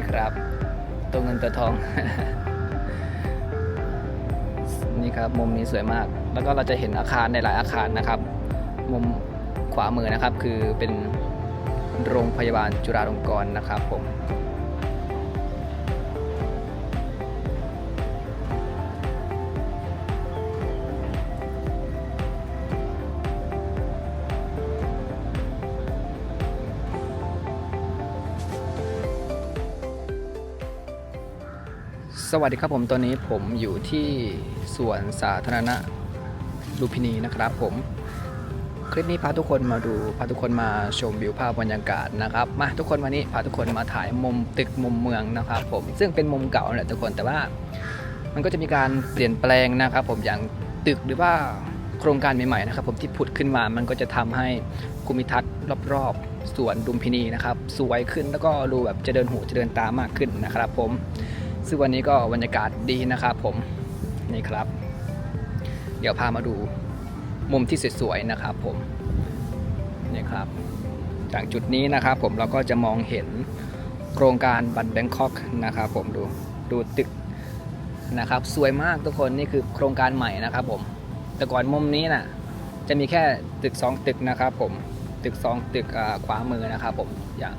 นี่ครับ ตัวเงินตัวทอง นี่ครับมุมนี้สวยมาก แล้วก็เราจะเห็นอาคารในหลายอาคารนะครับ มุมขวามือนะครับคือเป็นโรงพยาบาลจุฬาลงกรณ์นะครับผม สวัสดีครับผมตอนนี้ผมอยู่ที่สวนสาธารณะลุมพินีนะครับผม คลิปนี้พาทุกคนมาดูพาทุกคนมาชมวิวภาพบรรยากาศนะครับมาทุกคนวันนี้พาทุกคนมาถ่ายมุมตึกมุมเมืองนะครับผมซึ่งเป็นมุมเก่าแหละทุกคนแต่ว่า มันก็จะมีการเปลี่ยนแปลงนะครับ ผมอย่างตึกหรือว่าโครงการใหม่ๆนะครับ ผมที่ผุดขึ้นมามันก็จะทำให้ภูมิทัศน์รอบๆสวนลุมพินีนะครับสวยขึ้นแล้วก็ดูแบบจะเดินหูจะเดินตามากขึ้นนะครับ ผม ซึ่งวันนี้ก็บรรยากาศดีนะครับผมนี่ครับ เดี๋ยวพามาดูมุมที่สวยๆนะครับผมนี่ครับจากจุดนี้นะครับผมเราก็จะมองเห็นโครงการบันแบงคอกนะครับผมดูดูตึกนะครับสวยมากทุกคนนี่คือโครงการใหม่นะครับผมแต่ก่อนมุมนี้น่ะจะมีแค่ตึก 2 ตึกนะครับผมตึก 2 ตึกขวามือนะครับผมอย่าง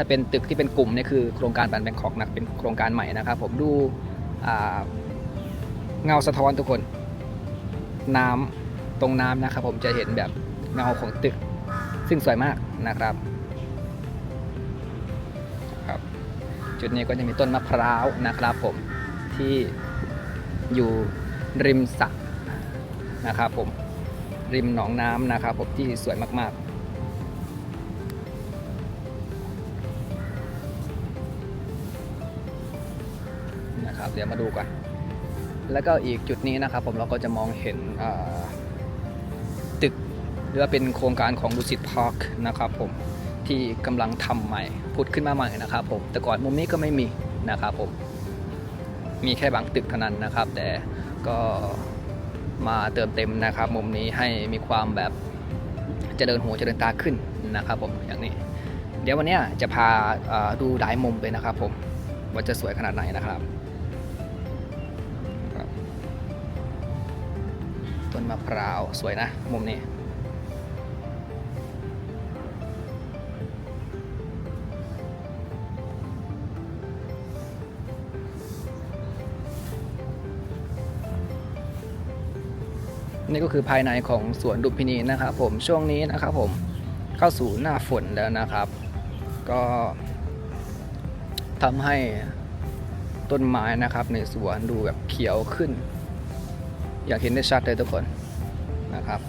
ถ้าเป็นตึกที่เป็นกลุ่มเนี่ยคือโครงการบันแบงคอกนะเป็นโครงการใหม่นะครับ ผมดูเงาสะท้อนทุกคน น้ำตรงน้ำนะครับ ผมจะเห็นแบบเงาของตึก ซึ่งสวยมากนะครับครับ จุดนี้ก็จะมีต้นมะพร้าวนะครับ ผมที่อยู่ริมสระนะครับ ผมริมหนองน้ำนะครับ ผมที่สวยมากๆ ดี๋ยวมาดูกัน แล้วก็อีกจุดนี้นะครับผมเราก็จะมองเห็นตึกหรือว่าเป็นโครงการของดุสิตพาร์คนะครับผมที่กำลังทำใหม่พุดขึ้นมาใหม่นะครับผมแต่ก่อนมุมนี้ก็ไม่มีนะครับผมมีแค่บางตึกเท่านั้นนะครับ แต่ก็มาเติมเต็มนะครับ มุมนี้ให้มีความแบบเจริญหูเจริญตาขึ้นนะครับผมอย่างนี้ เดี๋ยววันนี้จะพาดูหลายมุมเลยนะครับผมว่าจะสวยขนาดไหนนะครับ ต้นมะพร้าว สวยนะ มุมนี้ นี่ก็คือภายในของสวนดุพินีนะครับผมช่วงนี้นะครับผมเข้าสู่หน้าฝนแล้วนะครับ ก็ทำให้ต้นไม้นะครับในสวนดูแบบเขียวขึ้น อยากเห็นได้ชัดเลยทุกคนนะครับ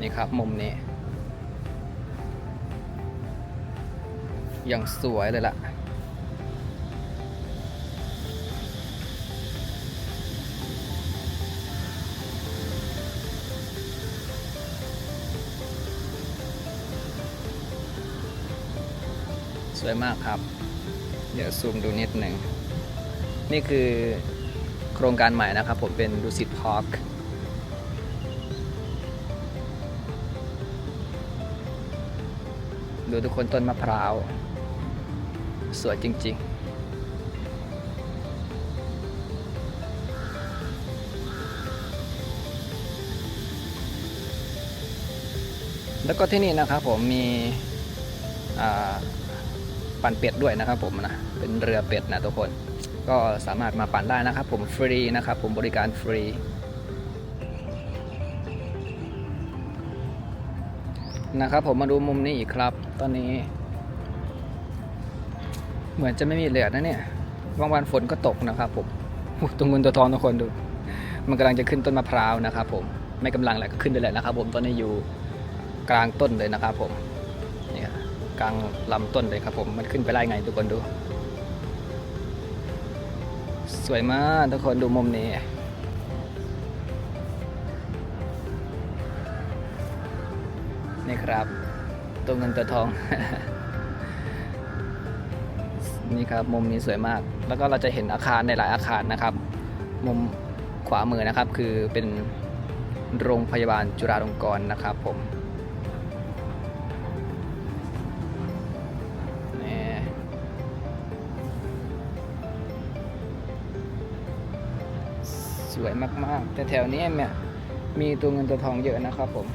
นี่ครับมุมนี้อย่างสวยเลยล่ะ สวยมากครับ เดี๋ยวซูมดูนิดหนึ่ง นี่คือโครงการใหม่นะครับ ผมเป็นดูสิตพาร์คดูทุกคนต้นมะพร้าว สวยจริง ๆแล้วก็ที่นี่นะครับผมมีอ่า ปั่นเป็ดด้วยนะครับผมนะเป็นเรือเป็ดนะทุกคน ก็สามารถมาปั่นได้นะครับ ผมฟรีนะครับ ผมบริการฟรีนะครับผมมาดูมุมนี้อีกครับ ตอนนี้ เหมือนจะไม่มีเหลือนะเนี่ยบางวันฝนก็ตกนะครับผมตรงเงินตัวทองทุกคนดู มันกำลังจะขึ้นต้นมะพร้าวนะครับผมไม่กำลังแหละก็ขึ้นได้แหละนะครับผมตอนนี้อยู่กลางต้นเลยนะครับผม กลางลำต้นเลยครับผม มันขึ้นไปได้ไงทุกคนดู สวยมากทุกคนดูมุมนี้ นี่ครับ ตัวเงินตัวทอง นี่ครับมุมนี้สวยมาก แล้วก็เราจะเห็นอาคารในหลายอาคารนะครับ มุมขวามือนะครับคือเป็นโรงพยาบาลจุฬาลงกรณ์นะครับผม วยมากๆ แต่แถวนี้เนี่ยมีตัวเงินตัวทองเยอะนะครับผม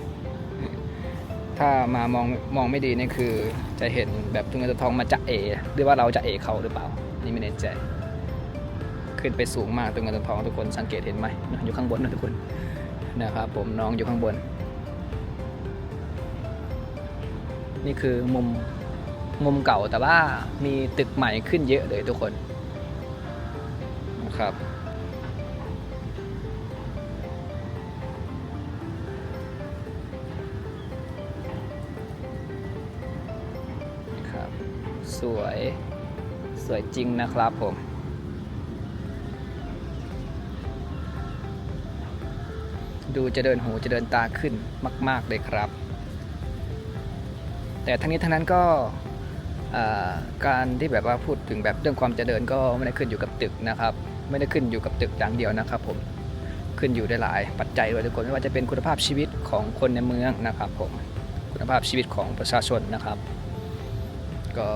ถ้ามามองมองไม่ดีนี่คือ จะเห็นแบบตัวเงินตัวทองมาจะเอหรือว่าเราจะเอเขาหรือเปล่า นี่ไม่แน่ใจ ขึ้นไปสูงมากตัวเงินตัวทองทุกคนสังเกตเห็นไหมอยู่ข้างบนนะทุกคนนะครับผมน้องอยู่ข้างบน นี่คือมุมมุมเก่าแต่ว่ามีตึกใหม่ขึ้นเยอะเลยทุกคนนะครับครับ วยสวยจริงนะครับผม ดูจะเดินหูจะเดินตาขึ้นมาก ๆ เลยครับ แต่ทั้งนี้ทั้งนั้นก็การที่แบบว่าพูดถึงแบบเรื่องความเจริญก็ไม่ได้ขึ้นอยู่กับตึกนะครับ ไม่ได้ขึ้นอยู่กับตึกอย่างเดียวนะครับผมขึ้นอยู่ได้หลายปัจจัยด้วยทุกคนไม่ว่าจะเป็นคุณภาพชีวิตของคนในเมืองนะครับผมคุณภาพชีวิตของประชาชนนะครับ ก็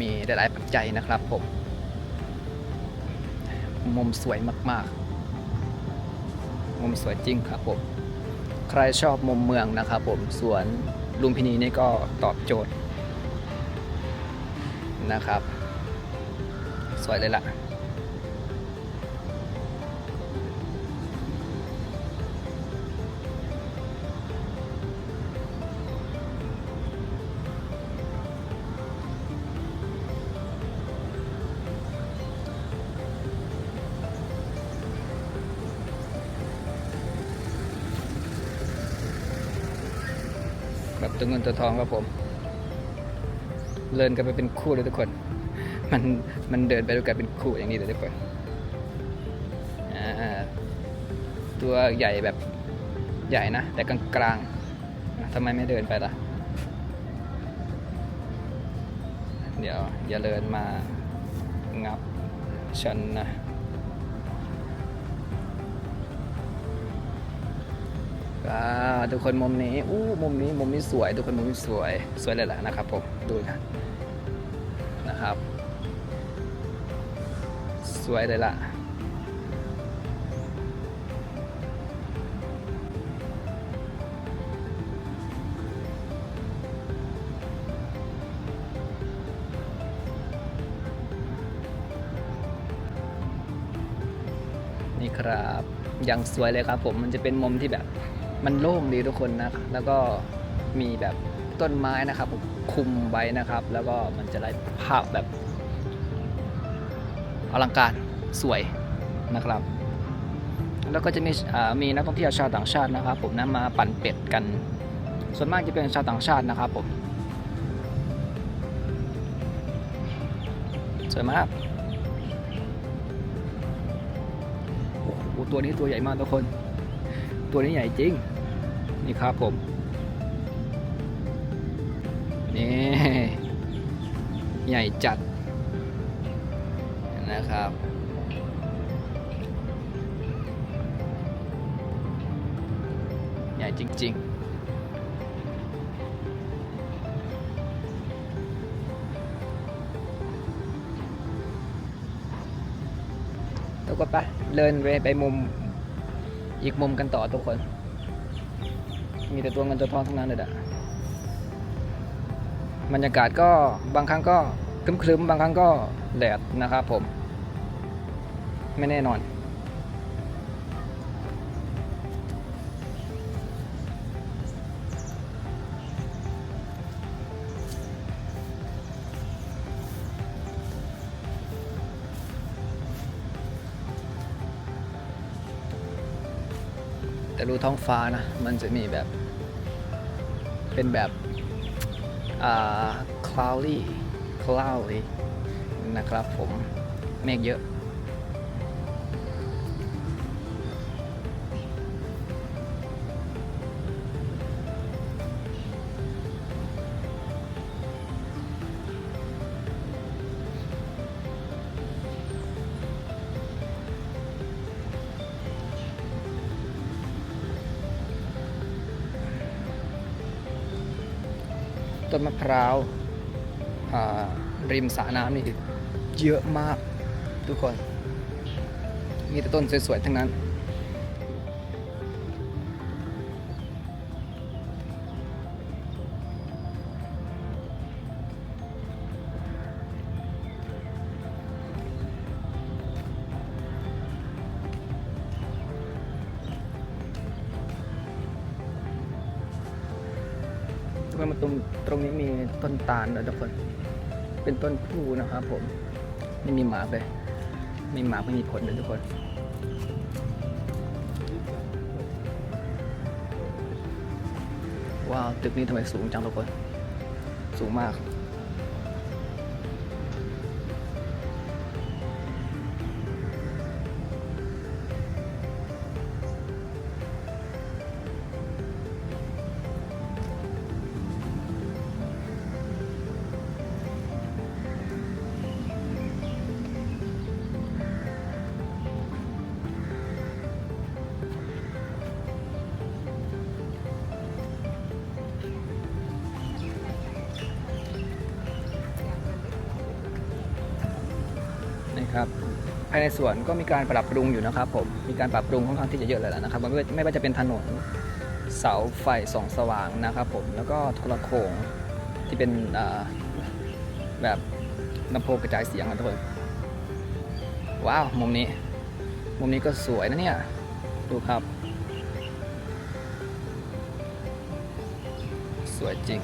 มีหลาย ๆ ปัจจัยนะครับผม มุมสวยมาก ๆ มุมสวยจริงครับผม ใครชอบมุมเมืองนะครับผม สวนลุมพินีนี่ก็ตอบโจทย์นะครับ สวยเลยล่ะ แบบตัวเงินตัวทองครับผมเดินกันไปเป็นคู่เลยทุกคน มันมันเดินไปด้วยกันเป็นคู่อย่างนี้เลยทุกคนตัวใหญ่แบบใหญ่นะ แต่กลางๆทำไมไม่เดินไปล่ะ เดี๋ยวอย่าเดินมางับฉันนะ ว้าวทุกคนมุมนี้อู้มุมนี้มุมนี้สวย ทุกคนมุมนี้สวยสวยเลยแหละนะครับผมดูนะนะครับ สวยเลยล่ะนี่ครับยังสวยเลยครับผม มันจะเป็นมุมที่แบบ มันโล่งดีทุกคนนะ แล้วก็มีแบบต้นไม้นะครับคุมไว้นะครับ แล้วก็มันจะได้ภาพแบบอลังการสวยนะครับ แล้วก็จะมีมีนักท่องเที่ยวชาวต่างชาตินะครับ ผมนะมาปั่นเป็ดกัน ส่วนมากจะเป็นชาวต่างชาตินะครับผมสวยมากโอ้โหตัวนี้ตัวใหญ่มากทุกคน ตัวนี้ใหญ่จริง นี่ครับผม นี่ ใหญ่จัด นะครับใหญ่จริง ๆแล้วก็ไปเดินไปไปมุมอีกมุมกันต่อทุกคน มีแต่ตัวเงินตัวทองทั้งนั้นเลยอะบรรยากาศก็บางครั้งก็ครึ้มๆบางครั้งก็แดดนะครับผม ไม่แน่นอน แต่ดูท้องฟ้านะ มันจะมีแบบ เป็นแบบ อ่า cloudy cloudy นะครับผม เมฆเยอะ ต้นมะพร้าวริมสระน้ำนี่เยอะมากทุกคน มีแต่ต้นสวยๆทั้งนั้น ทุกคนมาตรงตรงนี้มีต้นตาลนะทุกคน เป็นต้นผู้นะครับผม ไม่มีหมาเลยไม่มีหมาไม่มีผลเลยทุกคนว้าวตึกนี้ทำไมสูงจังทุกคน สูงมาก นะครับภายในสวนก็มีการปรับปรุงอยู่นะครับผมมีการปรับปรุงค่อนข้างที่จะเยอะเลยแหละนะครับไม่ว่าจะเป็นถนนเสาไฟส่องสว่างนะครับผมแล้วก็โทรโขงที่เป็นแบบลำโพงกระจายเสียงนะทุกคนว้าว มุมนี้ มุมนี้ก็สวยนะเนี่ย ดูครับ สวยจริง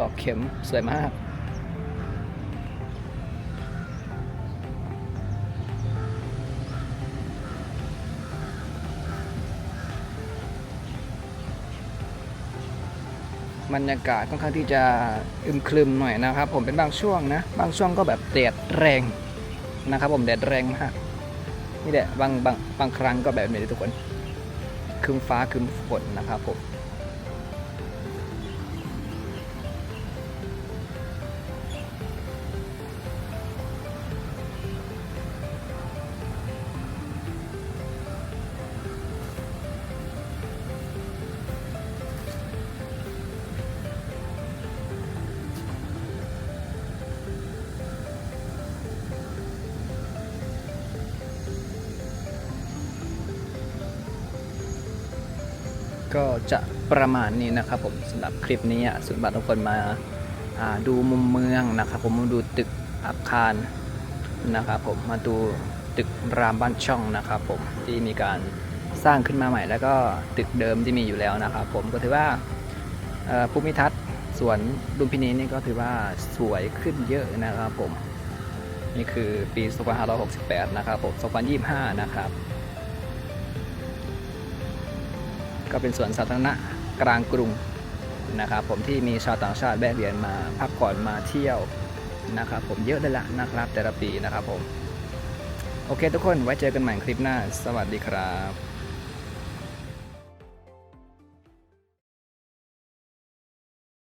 ดอกเข็มสวยมาก บรรยากาศค่อนข้างที่จะอึมครึมหน่อยนะครับ ผมเป็นบางช่วงนะ บางช่วงก็แบบแดดแรงนะครับ ผมแดดแรงมากนี่แหละบางบางบางครั้งก็แบบนี้ทุกคนครึมฟ้าครึมฝนนะครับผม ก็จะประมาณนี้นะครับผมสำหรับคลิปนี้ส่วนบัตรทุกคนมาาดูมุมเมืองนะครับผมมาดูตึกอาคารนะครับผมมาดูตึกรามบ้านช่องนะครับผมที่มีการสร้างขึ้นมาใหม่ แล้วก็ตึกเดิมที่มีอยู่แล้วนะครับผมก็ถือว่าภูมิทัศน์สวนลุมพินีนี่ก็ถือว่าสวยขึ้นเยอะนะครับผมนี่คือปี 2568 นะครับผม 2025 นะครับ ก็เป็นสวนสาธารณะกลางกรุงนะครับผมที่มีชาวต่างชาติแวะเวียนมาพักผ่อนมาเที่ยวนะครับผมเยอะเลยละนะครับแต่ละปีนะครับผม โอเคทุกคนไว้เจอกันใหม่คลิปหน้า สวัสดีครับ